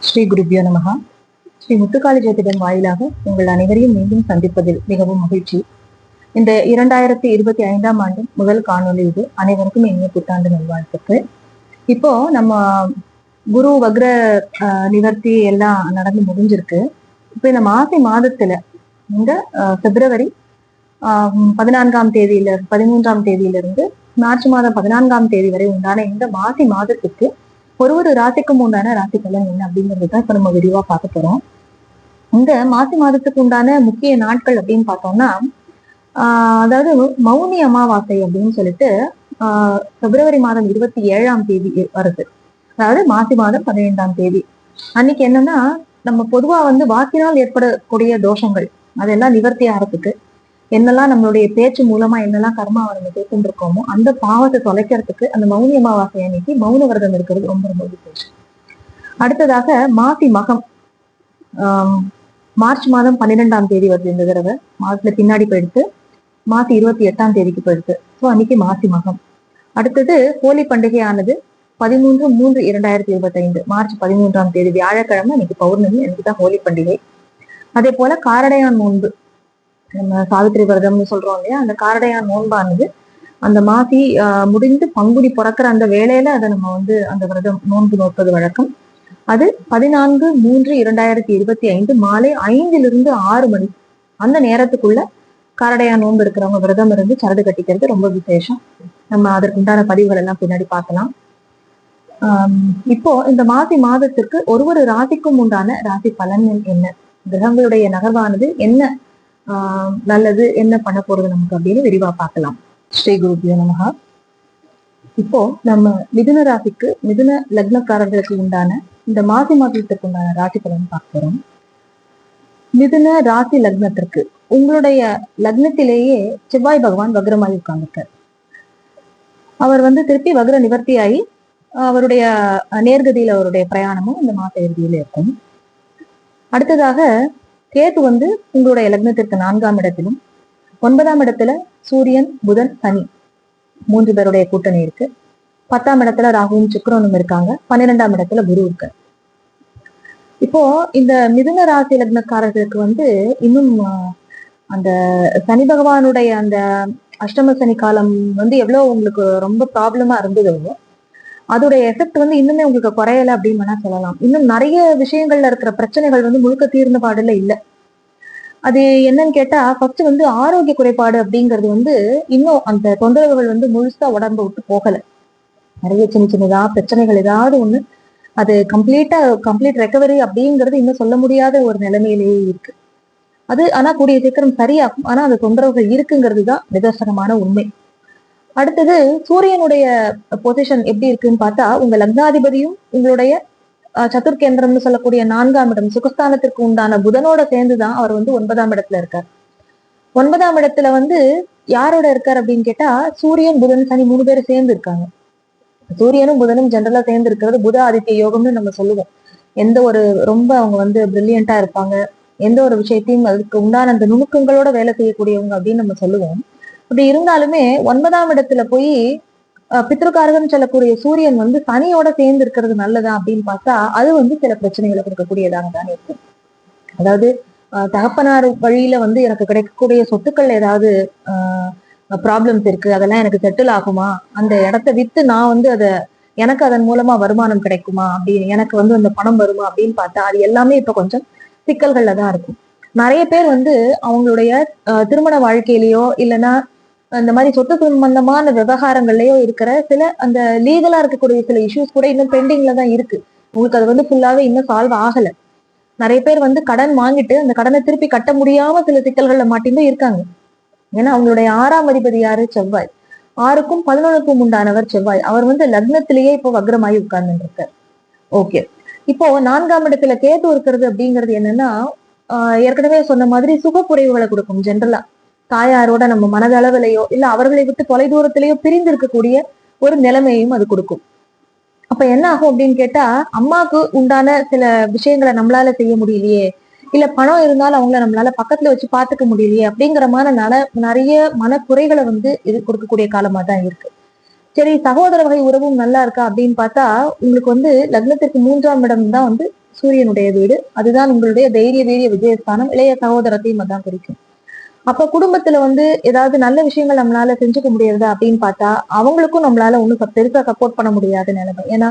ஸ்ரீ குருபியோ நமகா ஸ்ரீ முத்துக்காளி ஜோதிடம் வாயிலாக உங்கள் அனைவரையும் மீண்டும் சந்திப்பதில் மிகவும் மகிழ்ச்சி. இந்த இரண்டாயிரத்தி இருபத்தி ஐந்தாம் ஆண்டு முதல் காணொளி இது. அனைவருக்கும் இனிய புத்தாண்டு நல்வாழ்த்துக்கு இப்போ நம்ம குரு வக்ர நிவர்த்தி எல்லாம் நடந்து முடிஞ்சிருக்கு. இப்போ இந்த மாசி மாதத்துல இந்த ஆஹ், பிப்ரவரி ஆஹ், பதினான்காம் தேதியில பதிமூன்றாம் தேதியிலிருந்து மார்ச் மாதம் பதினான்காம் தேதி வரை உண்டான இந்த மாசி மாதத்துக்கு ஒரு ஒரு ராசிக்கும் உண்டான ராசி பலன் என்ன அப்படிங்கிறது தான் இப்ப நம்ம விரிவா பார்க்க போறோம். இந்த மாசி மாதத்துக்கு உண்டான முக்கிய நாட்கள் அப்படின்னு பார்த்தோம்னா ஆஹ் அதாவது மௌனி அமாவாசை அப்படின்னு சொல்லிட்டு ஆஹ் பிப்ரவரி மாதம் இருபத்தி ஏழாம் தேதி வருது. அதாவது மாசி மாதம் பதினைந்தாம் தேதி. அன்னைக்கு என்னன்னா நம்ம பொதுவா வந்து வாக்கினால் ஏற்படக்கூடிய தோஷங்கள் அதெல்லாம் நிவர்த்தி ஆகிறதுக்கு என்னெல்லாம் நம்மளுடைய பேச்சு மூலமா என்னெல்லாம் கர்மா நம்ம கேட்டுட்டு இருக்கோமோ அந்த பாவத்தை தொலைக்கிறதுக்கு அந்த மௌனி அமாவாசை அன்னைக்கு மௌன விரதம் இருக்கிறது ரொம்ப ரொம்ப விசேஷம். அடுத்ததாக மாசி மகம் மார்ச் மாதம் பன்னிரெண்டாம் தேதி வருது இந்த தடவை. மாசத்துல பின்னாடி போயிடுத்து மாசி இருபத்தி எட்டாம் தேதிக்கு போயிடுத்து. ஸோ அன்னைக்கு மாசி மகம். அடுத்தது ஹோலி பண்டிகையானது பதிமூன்று மூன்று இரண்டாயிரத்தி இருபத்தைந்து மார்ச் பதிமூன்றாம் தேதி வியாழக்கிழமை இன்னைக்கு பௌர்ணமி எனக்கு தான் ஹோலி பண்டிகை. அதே போல காரடையான் நோன்பு நம்ம சாவித்திரி விரதம்னு சொல்றோம் இல்லையா? அந்த காரடையான் நோன்பானது அந்த மாசி முடிந்து பங்குனி பிறக்கிற அந்த வேலையில அதை நம்ம வந்து அந்த விரதம் நோன்பு நோற்பது வழக்கம். அது பதினான்கு மூன்று இரண்டாயிரத்தி இருபத்தி ஐந்து மாலை ஐந்திலிருந்து ஆறு மணி. அந்த நேரத்துக்குள்ள காரடையா நோன்பு இருக்கிறவங்க விரதம் இருந்து சரடு கட்டிக்கிறது ரொம்ப விசேஷம். நம்ம அதற்குண்டான பதிவுகள் எல்லாம் பின்னாடி பார்க்கலாம். இப்போ இந்த மாசி மாதத்திற்கு ஒரு ஒரு ராசிக்கும் உண்டான ராசி பலன்கள் என்ன? கிரகங்களுடைய நகர்வானது என்ன? நல்லது என்ன பண்ண போறது நமக்கு அப்படின்னு விரிவா பார்க்கலாம். ஸ்ரீ குருபியோ நமகா இப்போ நம்ம மிதுன ராசிக்கு மிதுன லக்னக்காரர்களுக்கு உண்டான இந்த மாசி மாதத்துக்கு உண்டான ராசி பலன் பார்க்க போறோம். மிதுன ராசி லக்னத்திற்கு உங்களுடைய லக்னத்திலேயே செவ்வாய் பகவான் வக்ரமாகி உட்கார்ந்திருக்கார். அவர் வந்து திருப்பி வக்ர நிவர்த்தியாகி அவருடைய நேர்கதியில அவருடைய பிரயாணமும் இந்த மாச இறுதியில இருக்கும். அடுத்ததாக கேது வந்து உங்களுடைய லக்னத்திற்கு நான்காம் இடத்திலும் ஒன்பதாம் இடத்துல சூரியன் புதன் சனி மூன்று பேருடைய கூட்டணி இருக்கு. பத்தாம் இடத்துல ராகுவும் சுக்கரனும் இருக்காங்க. பன்னிரெண்டாம் இடத்துல குரு இருக்கு. இப்போ இந்த மிதுன ராசி லக்னக்காரர்களுக்கு வந்து இன்னும் அந்த சனி பகவானுடைய அந்த அஷ்டம சனி காலம் வந்து எவ்வளவு உங்களுக்கு ரொம்ப ப்ராப்ளமா இருந்ததோ அதோடைய எஃபெக்ட் வந்து இன்னுமே உங்களுக்கு குறையல அப்படின்னு வேணா சொல்லலாம். இன்னும் நிறைய விஷயங்கள்ல இருக்கிற பிரச்சனைகள் வந்து முழுக்க தீர்ந்த பாடல இல்லை. அது என்னன்னு கேட்டா ஃபர்ஸ்ட் வந்து ஆரோக்கிய குறைபாடு அப்படிங்கிறது வந்து இன்னும் அந்த தொந்தரவுகள் வந்து முழுசா உடம்ப விட்டு போகல. நிறைய சின்ன சின்னதா பிரச்சனைகள் ஏதாவது ஒண்ணு அது கம்ப்ளீட்டா கம்ப்ளீட் ரெக்கவரி அப்படிங்கிறது இன்னும் சொல்ல முடியாத ஒரு நிலைமையிலேயே இருக்கு. அது ஆனா கூடிய சீக்கிரம் சரியாகும். ஆனா அந்த தொந்தரவுகள் இருக்குங்கிறது தான் நிதர்சனமான உண்மை. அடுத்தது சூரியனுடைய பொசிஷன் எப்படி இருக்குன்னு பார்த்தா உங்க லக்னாதிபதியும் உங்களுடைய சதுர்கேந்திரம்னு சொல்லக்கூடிய நான்காம் இடம் சுகஸ்தானத்திற்கு உண்டான புதனோட சேர்ந்துதான் அவர் வந்து ஒன்பதாம் இடத்துல இருக்கார். ஒன்பதாம் இடத்துல வந்து யாரோட இருக்கார் அப்படின்னு கேட்டா சூரியன் புதன் சனி மூணு பேரும் சேர்ந்து இருக்காங்க. சூரியனும் புதனும் ஜென்ரலா சேர்ந்து இருக்கிறது புத ஆதித்ய யோகம்னு நம்ம சொல்லுவோம். எந்த ஒரு ரொம்ப அவங்க வந்து பிரில்லியண்டா இருப்பாங்க. எந்த ஒரு விஷயத்தையும் அதுக்கு உண்டான அந்த நுணுக்கங்களோட வேலை செய்யக்கூடியவங்க அப்படின்னு நம்ம சொல்லுவோம். அப்படி இருந்தாலுமே ஒன்பதாம் இடத்துல போய் அஹ், பித்ருக்காரகன் சொல்லக்கூடிய சூரியன் வந்து சனியோட சேர்ந்து இருக்கிறது நல்லதா அப்படின்னு பார்த்தா அது வந்து சில பிரச்சனைகளை கொடுக்கக்கூடியதாக தான் இருக்கும். அதாவது தகப்பனார் வழியில வந்து எனக்கு கிடைக்கக்கூடிய சொத்துக்கள் ஏதாவது ப்ராப்ளம்ஸ் இருக்கு அதெல்லாம் எனக்கு செட்டில் ஆகுமா? அந்த இடத்த வித்து நான் வந்து அதை எனக்கு அதன் மூலமா வருமானம் கிடைக்குமா? அப்படின்னு எனக்கு வந்து அந்த பணம் வருமா? அப்படின்னு பார்த்தா அது எல்லாமே இப்ப கொஞ்சம் சிக்கல்கள்ல தான் இருக்கும். நிறைய பேர் வந்து அவங்களுடைய திருமண வாழ்க்கையிலயோ இல்லைன்னா இந்த மாதிரி சொத்து சம்பந்தமான விவகாரங்கள்லயோ இருக்கிற சில அந்த லீகலா இருக்கக்கூடிய சில இஷ்யூஸ் கூட இன்னும் பெண்டிங்ல தான் இருக்கு. உங்களுக்கு அது வந்து ஃபுல்லாவே இன்னும் சால்வ் ஆகல. நிறைய பேர் வந்து கடன் வாங்கிட்டு அந்த கடனை திருப்பி கட்ட முடியாம சில சிக்கல்கள்ல மாட்டின்னு இருக்காங்க. ஏன்னா அவங்களுடைய ஆறாம் அதிபதி யாரு? செவ்வாய். ஆறுக்கும் பதினொன்றுக்கும் உண்டானவர் செவ்வாய். அவர் வந்து லக்னத்திலேயே இப்போ வக்ரமாயி உட்கார்ந்து இருக்கார் ஓகே. இப்போ நான்காம் இடத்துல கேட்டு இருக்கிறது அப்படிங்கிறது என்னன்னா ஏற்கனவே சொன்ன மாதிரி சுகக்குறைவுகளை கொடுக்கும் ஜென்ரலா தாயாரோட நம்ம மனதளவிலையோ இல்ல அவர்களை விட்டு தொலைதூரத்திலேயோ பிரிந்து இருக்கக்கூடிய ஒரு நிலைமையும் அது கொடுக்கும். அப்ப என்ன ஆகும் அப்படின்னு கேட்டா அம்மாவுக்கு உண்டான சில விஷயங்களை நம்மளால செய்ய முடியலையே இல்ல பணம் இருந்தாலும் அவங்கள நம்மளால பக்கத்துல வச்சு பாத்துக்க முடியலையே அப்படிங்கிற மாதிரி நல நிறைய மனக்குறைகளை வந்து இது கொடுக்கக்கூடிய காலமா தான் இருக்கு. சரி சகோதர வகை உறவும் நல்லா இருக்கா அப்படின்னு பார்த்தா உங்களுக்கு வந்து லக்னத்திற்கு மூன்றாம் இடம் தான் வந்து சூரியனுடைய வீடு. அதுதான் உங்களுடைய தைரிய வீரிய விஜயஸ்தானம். இளைய சகோதரத்தையும் அதான் குறிக்கும். அப்ப குடும்பத்துல வந்து ஏதாவது நல்ல விஷயங்கள் நம்மளால செஞ்சுக்க முடியறது அப்படின்னு பார்த்தா அவங்களுக்கும் நம்மளால ஒன்றும் பெருசா சப்போர்ட் பண்ண முடியாத நிலைமை ஏன்னா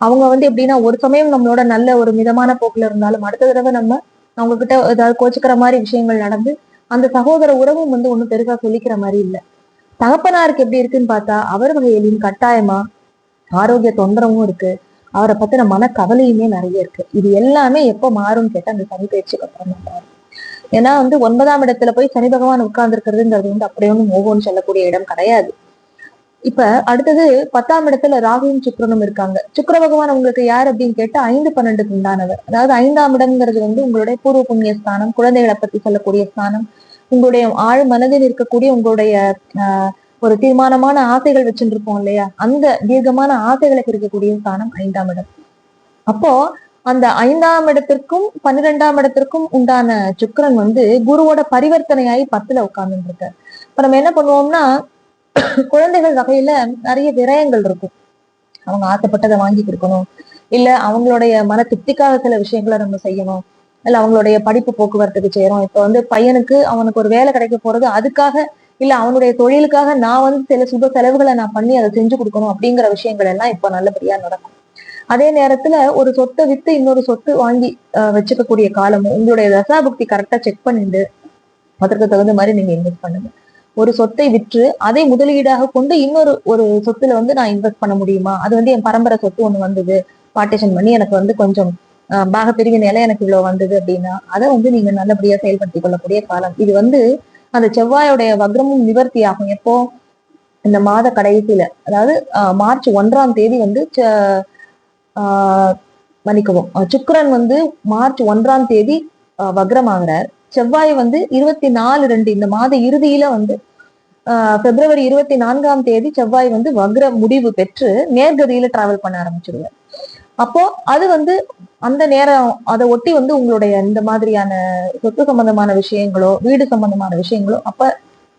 அவங்க வந்து எப்படின்னா ஒரு சமயம் நம்மளோட நல்ல ஒரு மிதமான போக்குல இருந்தாலும் அடுத்த தடவை நம்ம அவங்க கிட்ட ஏதாவது கோச்சுக்கிற மாதிரி விஷயங்கள் நடந்து அந்த சகோதர உறவும் வந்து ஒண்ணும் பெருசா சொல்லிக்கிற மாதிரி இல்ல. தகப்பனாருக்கு எப்படி இருக்குன்னு பார்த்தா அவர் வகையிலையும் கட்டாயமா ஆரோக்கிய தொந்தரவும் இருக்கு. அவரை பத்தின மன கவலையுமே நிறைய இருக்கு. இது எல்லாமே எப்போ மாறும்னு கேட்டா அந்த சனி பயிற்சிக்கு அப்புறம் தான் மாறும் ஏன்னா வந்து ஒன்பதாம் இடத்துல போய் சனி பகவான் உட்கார்ந்து இருக்கிறதுங்கிறது வந்து அப்படியே ஒன்றும் மோகம்னு சொல்லக்கூடிய இடம் கிடையாது. இப்ப அடுத்தது பத்தாம் இடத்துல ராகுவும் சுக்கிரனும் இருக்காங்க. சுக்கிர பகவான் உங்களுக்கு யார் அப்படின்னு கேட்டா ஐந்து பன்னெண்டுக்கு உண்டானவர். அதாவது ஐந்தாம் இடம்ங்கிறது வந்து உங்களுடைய பூர்வ புண்ணிய ஸ்தானம் குழந்தைகளை பத்தி சொல்லக்கூடிய ஸ்தானம் உங்களுடைய ஆழ் மனதில் இருக்கக்கூடிய உங்களுடைய ஆஹ் ஒரு தீர்மானமான ஆசைகள் வச்சுருப்போம் இல்லையா? அந்த தீர்க்கமான ஆசைகளை குறிக்கக்கூடிய ஸ்தானம் ஐந்தாம் இடம். அப்போ அந்த ஐந்தாம் இடத்திற்கும் பன்னிரெண்டாம் இடத்திற்கும் உண்டான சுக்கரன் வந்து குருவோட பரிவர்த்தனையாகி பத்துல உட்கார்ந்துட்டு இப்ப நம்ம என்ன பண்ணுவோம்னா குழந்தைகள் வகையில நிறைய விரயங்கள் இருக்கும். அவங்க ஆசைப்பட்டதை வாங்கி கொடுக்கணும். இல்ல அவங்களுடைய மன திருப்திக்காக சில விஷயங்களை நம்ம செய்யணும். இல்ல அவங்களுடைய படிப்பு போக்குவரத்துக்கு செய்யறோம் இப்ப வந்து பையனுக்கு அவனுக்கு ஒரு வேலை கிடைக்க போறது அதுக்காக இல்ல அவனுடைய தொழிலுக்காக நான் வந்து சில சுப செலவுகளை நான் பண்ணி அதை செஞ்சு கொடுக்கணும் அப்படிங்கிற விஷயங்கள் எல்லாம் இப்ப நல்லபடியா நடக்கும். அதே நேரத்துல ஒரு சொத்தை வித்து இன்னொரு சொத்து வாங்கி வச்சுக்கக்கூடிய காலமும் உங்களுடைய தசாபுக்தி கரெக்டா செக் பண்ணிட்டு அதற்கு தகுந்த மாதிரி நீங்க இன்வெஸ்ட் பண்ணுங்க. ஒரு சொத்தை விற்று அதை முதலீடாக கொண்டு இன்னொரு ஒரு சொத்துல வந்து நான் இன்வெஸ்ட் பண்ண முடியுமா? அது வந்து என் பரம்பரை சொத்து ஒண்ணு வந்தது. பார்ட்டிஷன் பண்ணி எனக்கு வந்து கொஞ்சம் பாக பாகப்பிரிவு நிலை எனக்கு இவ்வளவு வந்தது அப்படின்னா அதை வந்து நீங்க நல்லபடியா செயல்படுத்திக் கொள்ளக்கூடிய காலம். இது வந்து அந்த செவ்வாயோடைய வக்ரமும் நிவர்த்தி ஆகும் எப்போ? இந்த மாத கடைசியில. அதாவது மார்ச் ஒன்றாம் தேதி வந்து ச- மன்னிக்கவும். சுக்கரன் வந்து மார்ச் ஒன்றாம் தேதி வக்ரம் வக்ரமாகிறார். செவ்வாய் வந்து இருபத்தி நாலு ரெண்டு இந்த மாத இறுதியில வந்து ஆஹ் பிப்ரவரி இருபத்தி நான்காம் தேதி செவ்வாய் வந்து வக்ர முடிவு பெற்று நேர்கதியில டிராவல் பண்ண ஆரம்பிச்சிருவார். அப்போ அது வந்து அந்த நேரம் அதை ஒட்டி வந்து உங்களுடைய இந்த மாதிரியான சொத்து சம்பந்தமான விஷயங்களோ வீடு சம்பந்தமான விஷயங்களோ அப்ப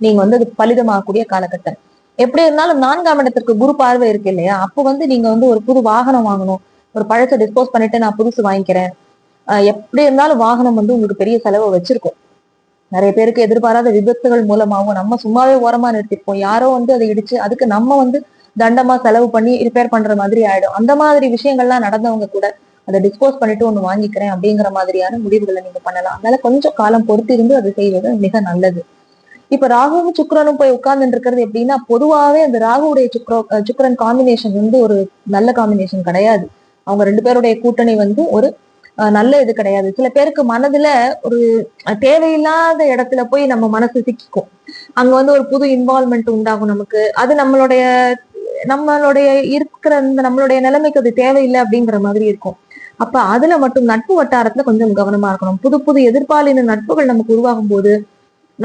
நீங்க வந்து அது பலிதமாகக்கூடிய காலகட்டம். எப்படி இருந்தாலும் நான்காம் இடத்திற்கு குரு பார்வை இருக்கு இல்லையா? அப்போ வந்து நீங்க வந்து ஒரு புது வாகனம் வாங்கணும். ஒரு பழத்தை டிஸ்போஸ் பண்ணிட்டு நான் புதுசு வாங்கிக்கிறேன். ஆஹ் எப்படி இருந்தாலும் வாகனம் வந்து உங்களுக்கு பெரிய செலவை வச்சிருக்கும். நிறைய பேருக்கு எதிர்பாராத விபத்துகள் மூலமாகவும் நம்ம சும்மாவே ஓரமா நிறுத்திருப்போம் யாரோ வந்து அதை இடிச்சு அதுக்கு நம்ம வந்து தண்டமா செலவு பண்ணி ரிப்பேர் பண்ற மாதிரி ஆயிடும். அந்த மாதிரி விஷயங்கள்லாம் நடந்தவங்க கூட அதை டிஸ்போஸ் பண்ணிட்டு ஒண்ணு வாங்கிக்கிறேன் அப்படிங்கிற மாதிரியான முடிவுகளை நீங்க பண்ணலாம். அதனால கொஞ்சம் காலம் பொறுத்திருந்து அதை செய்வது மிக நல்லது. இப்ப ராகுவும் சுக்ரனும் போய் உட்கார்ந்து இருக்கிறது எப்படின்னா பொதுவாவே அந்த ராகுவுடைய சுக்ரோ சுக்ரன் காம்பினேஷன் வந்து ஒரு நல்ல காம்பினேஷன் கிடையாது. அவங்க ரெண்டு பேருடைய கூட்டணி வந்து ஒரு நல்ல இது கிடையாது. சில பேருக்கு மனதுல ஒரு தேவையில்லாத இடத்துல போய் நம்ம மனசு சிக்கிக்கும். அங்க வந்து ஒரு புது இன்வால்மெண்ட் உண்டாகும் நமக்கு. அது நம்மளுடைய நம்மளுடைய இருக்கிற அந்த நம்மளுடைய நிலைமைக்கு அது தேவையில்லை அப்படிங்கிற மாதிரி இருக்கும். அப்ப அதுல மட்டும் நட்பு வட்டாரத்துல கொஞ்சம் கவனமா இருக்கணும். புது புது எதிர்பாலின நட்புகள் நமக்கு உருவாகும் போது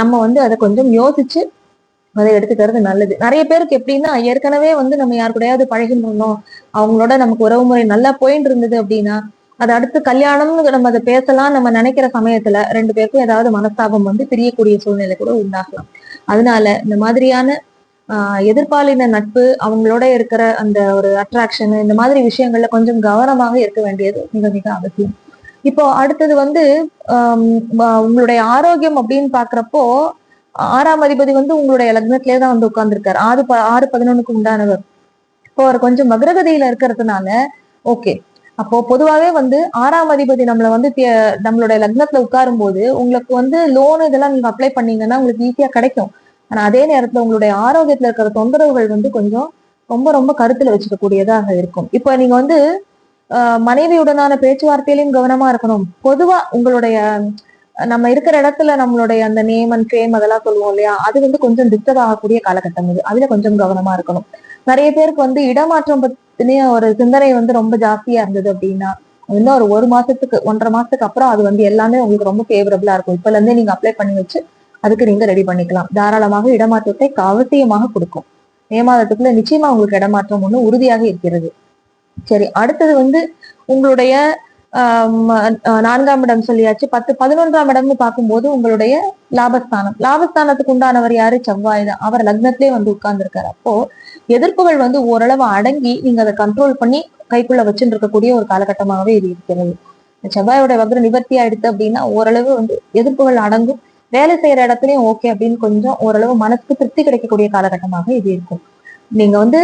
நம்ம வந்து அதை கொஞ்சம் யோசிச்சு அதை எடுத்துக்கிறது நல்லது. நிறைய பேருக்கு எப்படின்னா ஏற்கனவே வந்து நம்ம யார் கூடயாவது பழகிட்டு அவங்களோட நமக்கு உறவு முறை நல்லா போயிட்டு இருந்தது அப்படின்னா அது அடுத்து கல்யாணம்னு நம்ம அதை பேசலாம் நம்ம நினைக்கிற சமயத்துல ரெண்டு பேருக்கும் ஏதாவது மனஸ்தாபம் வந்து பிரியக்கூடிய சூழ்நிலை கூட உண்டாகலாம். அதனால இந்த மாதிரியான ஆஹ் எதிர்பாலின நட்பு அவங்களோட இருக்கிற அந்த ஒரு அட்ராக்ஷன் இந்த மாதிரி விஷயங்கள்ல கொஞ்சம் கவனமாக இருக்க வேண்டியது மிக மிக அவசியம். இப்போ அடுத்தது வந்து உங்களுடைய ஆரோக்கியம் அப்படின்னு பாக்குறப்போ ஆறாம் அதிபதி வந்து உங்களுடைய லக்னத்திலே தான் வந்து உட்கார்ந்துருக்காரு. ஆறு ப ஆறு பதினொன்னுக்கு உண்டானவர். இப்போ அவர் கொஞ்சம் மகரகதியில இருக்கிறதுனால ஓகே. அப்போ பொதுவாகவே வந்து ஆறாம் அதிபதி நம்மளை வந்து தே- நம்மளுடைய லக்னத்துல உட்காரும் போது உங்களுக்கு வந்து லோன் இதெல்லாம் நீங்க அப்ளை பண்ணீங்கன்னா உங்களுக்கு ஈஸியா கிடைக்கும். ஆனா அதே நேரத்துல உங்களுடைய ஆரோக்கியத்துல இருக்கிற தொந்தரவுகள் வந்து கொஞ்சம் ரொம்ப ரொம்ப கருத்துல வச்சுக்கக்கூடியதாக இருக்கும். இப்போ நீங்க வந்து மனைவியுடனான பேச்சுவார்த்தையிலையும் கவனமா இருக்கணும். பொதுவா உங்களுடைய நம்ம இருக்கிற இடத்துல நம்மளுடைய அந்த நேம் அண்ட் ஃபேம் அதெல்லாம் சொல்லுவோம் இல்லையா? அது வந்து கொஞ்சம் டிஸ்டர்ப் ஆகக்கூடிய காலகட்டம் இது. அதுல கொஞ்சம் கவனமா இருக்கணும். நிறைய பேருக்கு வந்து இடமாற்றம் பத்தின ஒரு சிந்தனை வந்து ரொம்ப ஜாஸ்தியா இருந்தது அப்படின்னா இன்னும் ஒரு ஒரு மாசத்துக்கு ஒன்றரை மாசத்துக்கு அப்புறம் அது வந்து எல்லாமே உங்களுக்கு ரொம்ப ஃபேவரபிளா இருக்கும். இப்பல இருந்தே நீங்க அப்ளை பண்ணி வச்சு அதுக்கு நீங்க ரெடி பண்ணிக்கலாம். தாராளமாக இடமாற்றத்தை அவசியமாக கொடுக்கும். மே மாதத்துக்குள்ள நிச்சயமா உங்களுக்கு இடமாற்றம் ஒண்ணு உறுதியாக இருக்கிறது. சரி அடுத்தது வந்து உங்களுடைய நான்காம் இடம் சொல்லியாச்சு. பத்து பதினொன்றாம் இடம்னு பார்க்கும்போது உங்களுடைய லாபஸ்தானம். லாபஸ்தானத்துக்கு உண்டானவர் யாரு? செவ்வாய் தான். அவர் லக்னத்திலே வந்து உட்கார்ந்துருக்காரு. அப்போ எதிர்ப்புகள் வந்து ஓரளவு அடங்கி நீங்க அதை கண்ட்ரோல் பண்ணி கைக்குள்ள வச்சுட்டு இருக்கக்கூடிய ஒரு காலகட்டமாகவே இது இருக்கிறது. செவ்வாயோட வக்ர நிவர்த்தி ஆயிடுத்து அப்படின்னா ஓரளவு வந்து எதிர்ப்புகள் அடங்கும். வேலை செய்யற இடத்துலயும் ஓகே அப்படின்னு கொஞ்சம் ஓரளவு மனசுக்கு திருப்தி கிடைக்கக்கூடிய காலகட்டமாக இது இருக்கும். நீங்க வந்து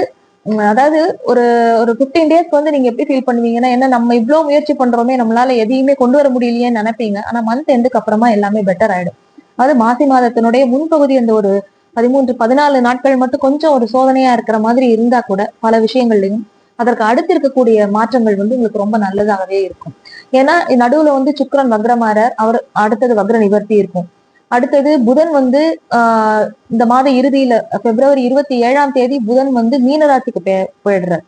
அதாவது ஒரு ஒரு பிப்டீன் டேஸ்க்கு வந்து நீங்க எப்படி ஃபீல் பண்ணுவீங்கன்னா என்ன நம்ம இவ்வளவு முயற்சி பண்றோமே நம்மளால எதையுமே கொண்டு வர முடியலையேன்னு நினைப்பீங்க. ஆனா மந்த் எண்டுக்கு அப்புறமா எல்லாமே பெட்டர் ஆயிடும். அதாவது மாசி மாதத்தினுடைய முன்பகுதி அந்த ஒரு பதிமூன்று பதினாலு நாட்கள் மட்டும் கொஞ்சம் ஒரு சோதனையா இருக்கிற மாதிரி இருந்தா கூட பல விஷயங்கள்லையும் அதற்கு அடுத்து இருக்கக்கூடிய மாற்றங்கள் வந்து உங்களுக்கு ரொம்ப நல்லதாகவே இருக்கும். ஏன்னா நடுவுல வந்து சுக்கரன் வக்ரமாறார் அவர் அடுத்தது வக்ர நிவர்த்தி இருக்கும். அடுத்தது புதன் வந்து ஆஹ் இந்த மாத இறுதியில பிப்ரவரி இருபத்தி ஏழாம் தேதி புதன் வந்து மீனராசிக்கு போயிடுறார்.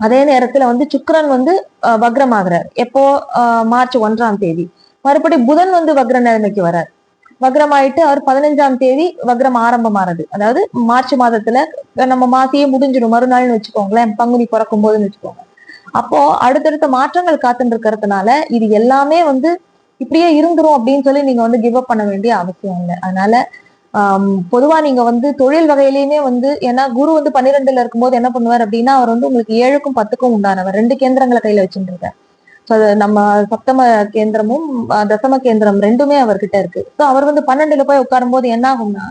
அதே நேரத்துல வந்து சுக்கரன் வந்து வக்ரமாகிறார். எப்போ மார்ச் ஒன்றாம் தேதி. மறுபடி புதன் வந்து வக்ர நிலைமைக்கு வரார். வக்ரமாயிட்டு அவர் பதினஞ்சாம் தேதி வக்ரம் ஆரம்பமாறது அதாவது மார்ச் மாதத்துல நம்ம மாசியே முடிஞ்சிடும். மறுநாள்னு வச்சுக்கோங்களேன் பங்குனி பிறக்கும் போதுன்னு வச்சுக்கோங்க. அப்போ அடுத்தடுத்த மாற்றங்கள் காத்துட்டு இருக்கிறதுனால இது எல்லாமே வந்து இப்படியே இருந்துரும் அப்படின்னு சொல்லி நீங்க வந்து கிவ் அப் பண்ண வேண்டிய அவசியம் இல்லை. அதனால பொதுவா நீங்க வந்து தொழில் வகையிலயுமே வந்து ஏன்னா குரு வந்து பன்னிரெண்டுல இருக்கும்போது என்ன பண்ணுவார் அப்படின்னா அவர் வந்து உங்களுக்கு ஏழுக்கும் பத்துக்கும் உண்டானவர் ரெண்டு கேந்திரங்களை கையில வச்சுருக்கார் ஸோ அது நம்ம சப்தம கேந்திரமும் தசம கேந்திரம் ரெண்டுமே அவர்கிட்ட இருக்கு. ஸோ அவர் வந்து பன்னெண்டுல போய் உட்காரும் போது என்ன ஆகும்னா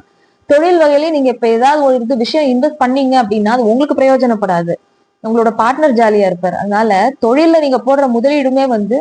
தொழில் வகையிலேயே நீங்க இப்ப ஏதாவது ஒரு இது விஷயம் இன்வெஸ்ட் பண்ணீங்க அப்படின்னா அது உங்களுக்கு பிரயோஜனப்படாது. உங்களோட பார்ட்னர் ஜாலியா இருப்பார். அதனால தொழில்ல நீங்க போடுற முதலீடுமே வந்து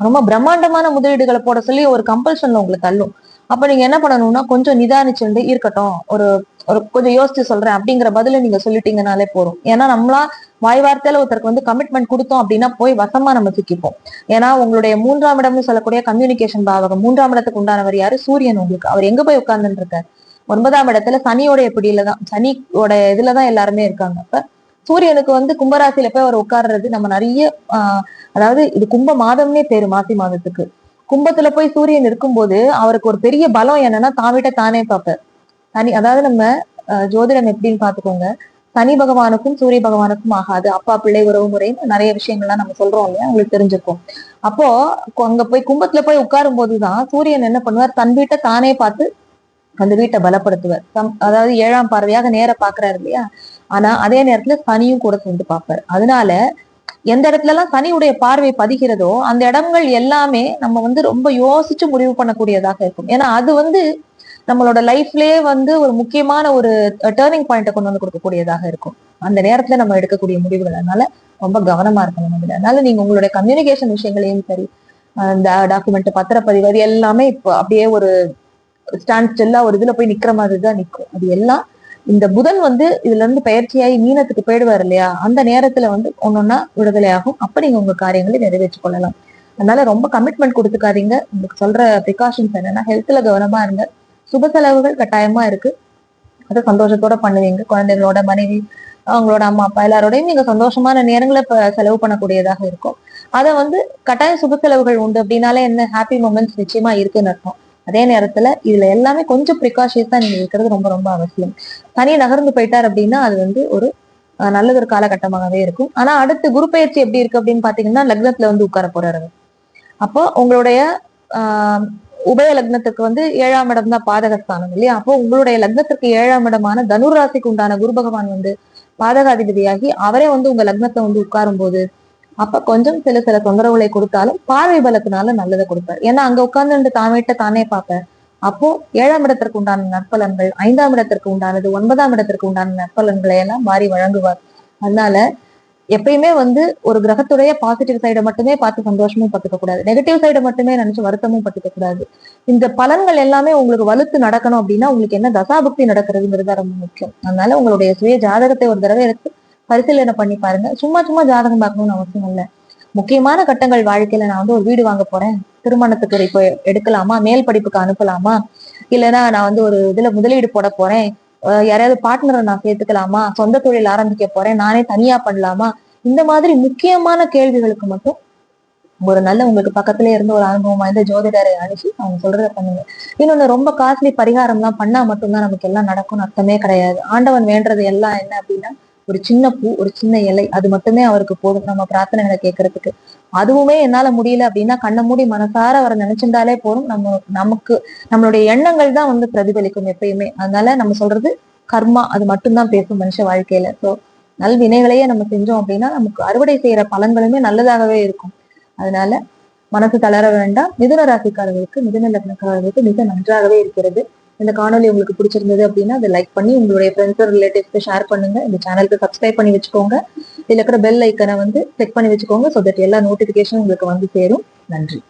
ரொம்ப பிரம்மாண்டமான முதலீடுகளை போட சொல்லி ஒரு கம்பல்ஷன்ல உங்களுக்கு தள்ளும். அப்ப நீங்க என்ன பண்ணணும்னா கொஞ்சம் நிதானிச்சுட்டு இருக்கட்டும். ஒரு ஒரு கொஞ்சம் யோசிச்சு சொல்றேன் அப்படிங்கிற பதில நீங்க சொல்லிட்டீங்கனாலே போதும். ஏன்னா நம்மளா வாய் வார்த்தையில ஒருத்தருக்கு வந்து கமிட்மெண்ட் கொடுத்தோம் அப்படின்னா போய் வசமா நம்ம சிக்கிப்போம். ஏன்னா உங்களுடைய மூன்றாம் இடம்னு சொல்லக்கூடிய கம்யூனிகேஷன் பாவகம் மூன்றாம் இடத்துக்கு உண்டானவர் யாரு? சூரியன் உங்களுக்கு. அவர் எங்க போய் உட்கார்ந்துட்டு இருக்காரு? ஒன்பதாம் இடத்துல சனியோடைய பிடியில தான். சனியோட இதுலதான் எல்லாருமே இருக்காங்க. அப்ப சூரியனுக்கு வந்து கும்பராசியில போய் அவர் உட்கார்றது நம்ம நிறைய ஆஹ் அதாவது இது கும்ப மாதம்னே பேரு மாசி மாதத்துக்கு. கும்பத்துல போய் சூரியன் இருக்கும்போது அவருக்கு ஒரு பெரிய பலம் என்னன்னா தாவிட்ட தானே பார்ப்பார். தனி அதாவது நம்ம ஜோதிடம் எப்படின்னு பாத்துக்கோங்க சனி பகவானுக்கும் சூரிய பகவானுக்கும் ஆகாது. அப்பா பிள்ளை உறவு முறைன்னு நிறைய விஷயங்கள்லாம் நம்ம சொல்றோம் இல்லையா? உங்களுக்கு தெரிஞ்சிருக்கும். அப்போ அங்க போய் கும்பத்துல போய் உட்காரும் போதுதான் சூரியன் என்ன பண்ணுவார்? தன் வீட்டை தானே பார்த்து அந்த வீட்டை பலப்படுத்துவார். தம்- அதாவது ஏழாம் பார்வையாக நேர பாக்குறாரு இல்லையா? ஆனா அதே நேரத்துல சனியும் கூட சேர்ந்து பார்ப்பார். அதனால எந்த இடத்துல எல்லாம் சனியுடைய பார்வை பதிகிறதோ அந்த இடங்கள் எல்லாமே நம்ம வந்து ரொம்ப யோசிச்சு முடிவு பண்ணக்கூடியதாக இருக்கும். ஏன்னா அது வந்து நம்மளோட லைஃப்லயே வந்து ஒரு முக்கியமான ஒரு டேர்னிங் பாயிண்ட்டை கொண்டு வந்து கொடுக்கக்கூடியதாக இருக்கும். அந்த நேரத்துல நம்ம எடுக்கக்கூடிய முடிவுகள். அதனால ரொம்ப கவனமா இருக்கணும் அதுல அதனால நீங்க உங்களுடைய கம்யூனிகேஷன் விஷயங்களையும் சரி இந்த டாக்குமெண்ட் பத்திரப்பதிவு அது எல்லாமே இப்போ அப்படியே ஒரு ஸ்டாண்ட் ஸ்டில்லா ஒரு இதுல போய் நிக்கிற மாதிரி தான் நிக்கும். அது எல்லாம் இந்த புதன் வந்து இதுல இருந்து பயிற்சியாகி மீனத்துக்கு போயிடுவார் இல்லையா? அந்த நேரத்துல வந்து ஒன்னொன்னா விடுதலையாகும் அப்ப நீங்க உங்க காரியங்களை நிறைவேற்றிக் கொள்ளலாம். அதனால ரொம்ப கமிட்மெண்ட் கொடுத்துக்காதீங்க. உங்களுக்கு சொல்ற ப்ரிகாஷன்ஸ் என்னன்னா ஹெல்த்ல கவனமா இருங்க. சுப செலவுகள் கட்டாயமா இருக்கு. அதை சந்தோஷத்தோட பண்ணுவீங்க. குழந்தைகளோட மனைவி அவங்களோட அம்மா அப்பா எல்லாரோடையும் நீங்க சந்தோஷமான நேரங்களை செலவு பண்ணக்கூடியதாக இருக்கும். அதை வந்து கட்டாய சுப செலவுகள் உண்டு அப்படின்னாலே என்ன? ஹாப்பி மூமெண்ட்ஸ் நிச்சயமா இருக்குன்னு அர்த்தம். அதே நேரத்துல இதுல எல்லாமே கொஞ்சம் ப்ரிகாஷியஸா நீங்க இருக்கிறது ரொம்ப ரொம்ப அவசியம். தனியா நகர்ந்து போயிட்டார் அப்படின்னா அது வந்து ஒரு அஹ், ஒரு காலகட்டமாகவே இருக்கும். ஆனா அடுத்து குரு பயிற்சி எப்படி இருக்கு அப்படின்னு பாத்தீங்கன்னா லக்னத்துல வந்து உட்கார போறாரு அப்போ உங்களுடைய ஆஹ் உபய லக்னத்துக்கு வந்து ஏழாம் இடம் தான் பாதகஸ்தானம் இல்லையா? அப்போ உங்களுடைய லக்னத்திற்கு ஏழாம் இடமான தனுர் ராசிக்கு உண்டான குரு பகவான் வந்து பாதகாதிபதியாகி அவரே வந்து உங்க லக்னத்தை வந்து உட்காரும் போது அப்ப கொஞ்சம் சில சில தொந்தரவுகளை கொடுத்தாலும் பார்வை பலத்தினால நல்லதை கொடுப்பார். ஏன்னா அங்க உட்கார்ந்து தாமேட்ட தானே பார்ப்பேன் அப்போ ஏழாம் இடத்திற்கு உண்டான நற்பலன்கள் ஐந்தாம் இடத்திற்கு உண்டானது ஒன்பதாம் இடத்திற்கு உண்டான நற்பலன்களை எல்லாம் மாறி வழங்குவார். அதனால எப்பயுமே வந்து ஒரு கிரகத்துடைய பாசிட்டிவ் சைடை மட்டுமே பார்த்து சந்தோஷமும் பட்டுக்க கூடாது. நெகட்டிவ் சைடை மட்டுமே நினைச்சு வருத்தமும் பட்டுக்க கூடாது. இந்த பலன்கள் எல்லாமே உங்களுக்கு வலுத்து நடக்கணும் அப்படின்னா உங்களுக்கு என்ன தசாபக்தி நடக்கிறதுங்கிறது ரொம்ப முக்கியம். அதனால உங்களுடைய சுய ஜாதகத்தை ஒரு தடவை எடுத்து பரிசீலனை பண்ணி பாருங்க. சும்மா சும்மா ஜாதகம் பார்க்கணும்னு அவசியம் இல்லை. முக்கியமான கட்டங்கள் வாழ்க்கையில நான் வந்து ஒரு வீடு வாங்க போறேன். திருமணத்துக்கு இப்போ எடுக்கலாமா? மேல் படிப்புக்கு அனுப்பலாமா? இல்லைன்னா நான் வந்து ஒரு இதுல முதலீடு போட போறேன். யாரையாவது பார்ட்னரை நான் சேர்த்துக்கலாமா? சொந்த தொழில் ஆரம்பிக்க போறேன். நானே தனியா பண்ணலாமா? இந்த மாதிரி முக்கியமான கேள்விகளுக்கு மட்டும் ஒரு நல்ல உங்களுக்கு பக்கத்துல இருந்து ஒரு அனுபவம் வாய்ந்த ஜோதிடரை அனுப்பி அவங்க சொல்றத பண்ணுங்க. இன்னொன்னு ரொம்ப காஸ்ட்லி பரிகாரம் எல்லாம் பண்ணா மட்டும்தான் நமக்கு எல்லாம் நடக்கும்னு அர்த்தமே கிடையாது. ஆண்டவன் வேண்டது எல்லாம் என்ன அப்படின்னா ஒரு சின்ன பூ ஒரு சின்ன இலை அது மட்டுமே அவருக்கு போதும் நம்ம பிரார்த்தனைகளை கேட்கறதுக்கு. அதுவுமே என்னால முடியல அப்படின்னா கண்ணை மூடி மனசார அவரை நினைச்சிருந்தாலே போதும். நம்ம நமக்கு நம்மளுடைய எண்ணங்கள் தான் வந்து பிரதிபலிக்கும் எப்பயுமே. அதனால நம்ம சொல்றது கர்மா அது மட்டும்தான் பேசும் மனுஷ வாழ்க்கையில. சோ நல்வினைகளையே நம்ம செஞ்சோம் அப்படின்னா நமக்கு அறுவடை செய்யற பலன்களுமே நல்லதாகவே இருக்கும். அதனால மனசு தளர வேண்டாம். மிதுன ராசிக்காரர்களுக்கு மிதுன லக்னக்காரர்களுக்கு மிக நன்றாகவே இருக்கிறது. இந்த காணொலி உங்களுக்கு பிடிச்சிருந்தது அப்படின்னா அதை லைக் பண்ணி உங்களுடைய ஃப்ரெண்ட்ஸ் ரிலேட்டிவ்ஸ்க்கு ஷேர் பண்ணுங்க. இந்த சேனலுக்கு சப்ஸ்கிரைப் பண்ணி வச்சுக்கோங்க. இல்லை இருக்கிற பெல் ஐக்கனை வந்து செக் பண்ணி வச்சுக்கோங்க ஸோ தட் எல்லா நோட்டிஃபிகேஷனும் உங்களுக்கு வந்து சேரும். நன்றி.